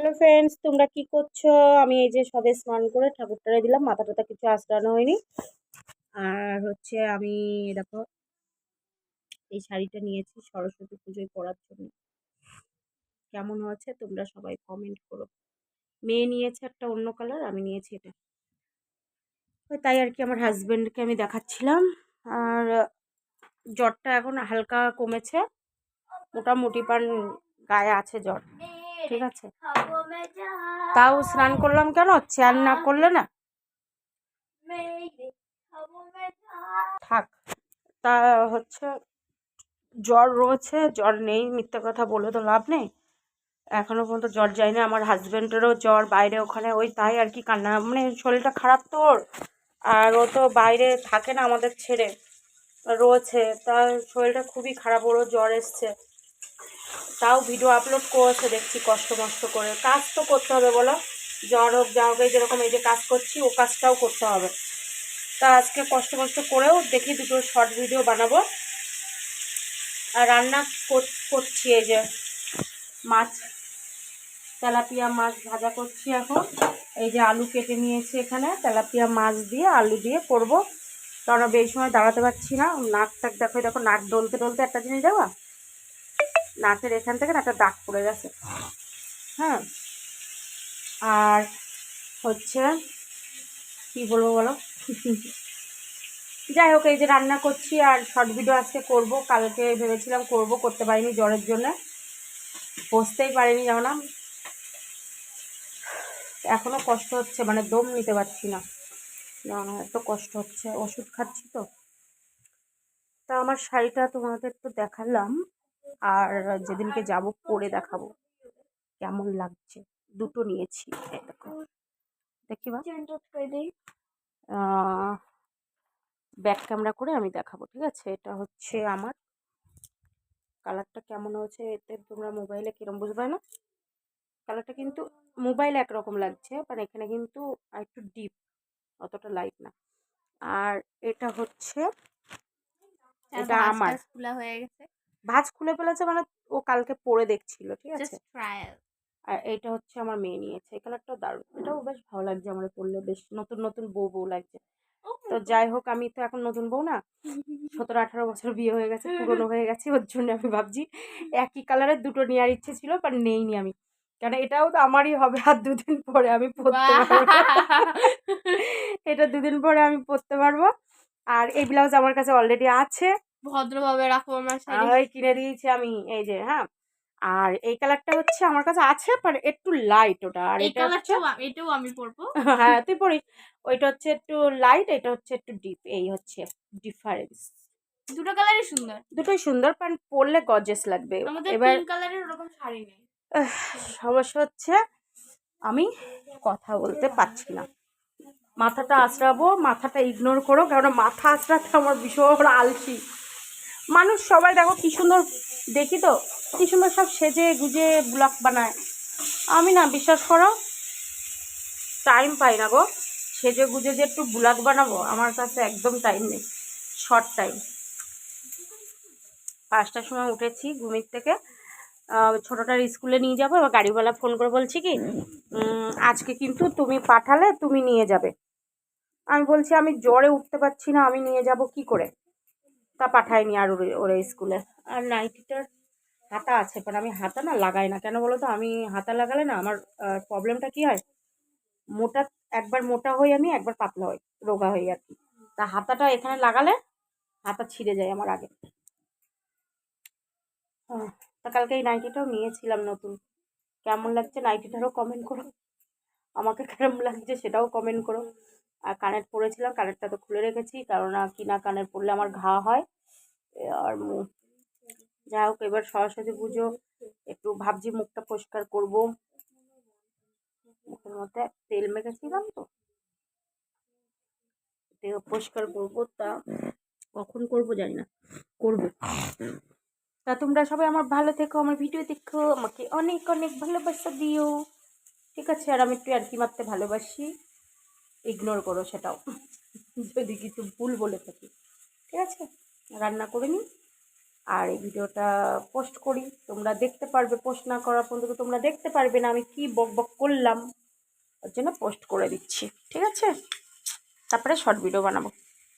Hello friends তোমরা কি করছ? আমি এই যে সবে স্নান করে ঠাকুরটারে দিলাম মাথা টাথা কিছু আঁচড়ানো হয়নি। আর হচ্ছে আমি, দেখো, এই শাড়িটা নিয়েছি সরস্বতী পুজোয় পরার জন্য। কেমন হয়েছে তোমরা সবাই কমেন্ট করো। মেয়ে নিয়েছে একটা অন্য কালার আমি নিয়েছি এটা। ওই তাই আর কি আমার হাজব্যান্ডকে আমি দেখাচ্ছিলাম। আর জ্বরটা এখন হালকা কমেছে। মোটামুটি পান গায়ে আছে জ্বর। ঠিক আছে। তাও স্নান করলাম কেন? চান না করলে না? থাক তা হচ্ছে জ্বর রয়েছে জ্বর নেই মিথ্যা কথা বলে তো লাভ নেই। এখনও পর্যন্ত জ্বর যায়নি আমার হাজব্যান্ডেরও জ্বর বাইরে ওখানে ওই তাই আর কি কান্না মানে শরীরটা খারাপ তোর। আর ও তো বাইরে থাকে না আমাদের ছেড়ে রয়েছে তার শরীরটা খুবই খারাপ ওরও জ্বর এসছে। তাও ভিডিও আপলোড করেছে, দেখছি কষ্ট মষ্ট করে। কাজ তো করতে হবে বলো। জ্বর হোক, যা হোক, এই যেরকম এই যে কাজ করছি, ও কাজটাও করতে হবে। তা আজকে কষ্ট মষ্ট করেও দেখি দুটো শর্ট ভিডিও বানাবো। আর রান্না করছি এই যে মাছ, তেলাপিয়া মাছ ভাজা করছি এখন। এই যে আলু কেটে নিয়েছি এখানে, তেলাপিয়া মাছ দিয়ে আলু দিয়ে করব। কারণ বেশি সময় দাঁড়াতে পারছি না নাক টাক দেখো দেখো, নাক ডলতে ডলতে একটা জিনিস দেওয়া নাকের এখান থেকে একটা দাগ পড়ে গেছে। হ্যাঁ। আর হচ্ছে, কি বলব বলো? যাই হোক, এই যে রান্না করছি আর শর্ট ভিডিও আজকে করব। কালকে ভেবেছিলাম করব, করতে পারিনি জ্বরের জন্য। বসতেই পারিনি যেমন এখনও কষ্ট হচ্ছে মানে দম নিতে পারছি না। যেমন এত কষ্ট হচ্ছে। ওষুধ খাচ্ছি তো। তা আমার শাড়িটা তোমাদের তো দেখালাম। আর যেদিনকে যাব পরে দেখাবো। কেমন লাগছে? দুটো নিয়েছি। দেখো। দেখি বা। ব্যাক ক্যামেরা করে আমি দেখাবো ঠিক আছে? এটা হচ্ছে আমার। কালারটা কেমন হয়েছে? এতে তোমরা মোবাইলে কিরম বুঝবে না? কালারটা কিন্তু মোবাইলে একরকম লাগছে মানে এখানে কিন্তু একটু ডিপ অতটা লাইট না। আর এটা হচ্ছে এটা আমার। খোলা হয়ে গেছে। ভাঁজ খুলে ফেলেছে মানে ও কালকে পরে দেখছিল ঠিক আছে? আর এটা হচ্ছে আমার মেয়ে নিয়েছে এই কালারটাও দারুণ। এটাও বেশ ভালো লাগছে আমার পরলে বেশ নতুন নতুন বউ বউ লাগছে। তো যাই হোক আমি তো এখন নতুন বউ না সতেরো আঠারো বছর বিয়ে হয়ে গেছে পুরনো হয়ে গেছে ওর জন্য আমি ভাবছি একই কালারের দুটো নেওয়ার ইচ্ছে ছিল বাট নেইনি আমি। কেন এটাও তো আমারই হবে আর দুদিন পরে আমি পরতে পারব। এটা দুদিন পরে আমি পরতে পারব। আর এই ব্লাউজ আমার কাছে অলরেডি আছে। ভদ্রভাবে রাখো আমার শাড়ি। কিনে দিয়েছি আমি এই যে হ্যাঁ। আর এই কালারটা হচ্ছে আমার কাছে আছে বাট একটু লাইট ওটা। আর এটা হচ্ছে এটাও আমি পরবো। হ্যাঁ তুই পড়িস ওইটা হচ্ছে একটু লাইট এটা হচ্ছে একটু ডিপ এই হচ্ছে ডিফারেন্স দুটো কালারই সুন্দর। দুটোই সুন্দর প্যান্ট পরলে গজেস লাগবে। এবার পিঙ্ক কালারের ওরকম শাড়ি নেই। সমস্যা হচ্ছে আমি কথা বলতে পারছি না। মাথাটা আঁচড়াবো মাথাটা ইগনোর করো কারণ মাথা আঁচড়াতে আমার ভীষণ আলসি। মানুষ সবাই দেখো কী সুন্দর, দেখি তো, কী সুন্দর সব সেজে গুজে ব্লগ বানায়। আমি না, বিশ্বাস করো টাইম পাই না গো। সেজে গুজে যে একটু ব্লগ বানাবো, আমার কাছে একদম টাইম নেই শর্ট টাইম পাঁচটার সময় উঠেছি ঘুমির থেকে। ছোটোটার স্কুলে নিয়ে যাব, এবার গাড়িওয়ালা ফোন করে বলছি কি আজকে কিন্তু তুমি পাঠালে, তুমি নিয়ে যাবে। আমি বলছি, আমি জ্বরে উঠতে পারছি না, আমি নিয়ে যাব কি করে? তা পাঠাইনি আর ওরে স্কুলে। আর নাইটিটার হাতা আছে বাট আমি হাতা না লাগাই না। কেন বলো তো আমি হাতা লাগালে না আমার প্রবলেমটা কি হয়? মোটা, একবার মোটা হই আমি, একবার পাতলা হই, রোগা হই আর কি। তা হাতাটা এখানে লাগালে হাতা ছিঁড়ে যায় আমার আগে। তা কালকে এই নাইটিটাও নিয়েছিলাম নতুন। কেমন লাগছে? নাইটিটারও কমেন্ট করো। আমাকে কেমন লাগছে সেটাও কমেন্ট করো। আর কানের পরেছিলাম, কানেরটা তো খুলে রেখেছি কারণ কিনা কানের পরলে আমার ঘা হয়। আর যাই হোক, এবার সরস্বতী পুজো, একটু ভাবছি মুখটা পরিষ্কার করব। মুখের মধ্যে তেল মেখেছিলাম তো। পরিষ্কার করব, তা কখন করব জানি না, করব। তা তোমরা সবাই আমার ভালো থেকো, আমার ভিডিও দেখো, আমাকে অনেক অনেক ভালোবাসা দিও। ঠিক আছে, আর আমি একটু আর কি মারতে ভালোবাসি। ইগনোর করো সেটাও। যদি কিছু ভুল বলে থাকি। ঠিক আছে? রান্না করে নিই। আর এই ভিডিওটা পোস্ট করি। তোমরা দেখতে পারবে পোস্ট না করার পর্যন্ত তোমরা দেখতে পারবে না আমি কি বক বক করলাম। ওর জন্য পোস্ট করে দিচ্ছি। ঠিক আছে? তারপরে শর্ট ভিডিও বানাবো।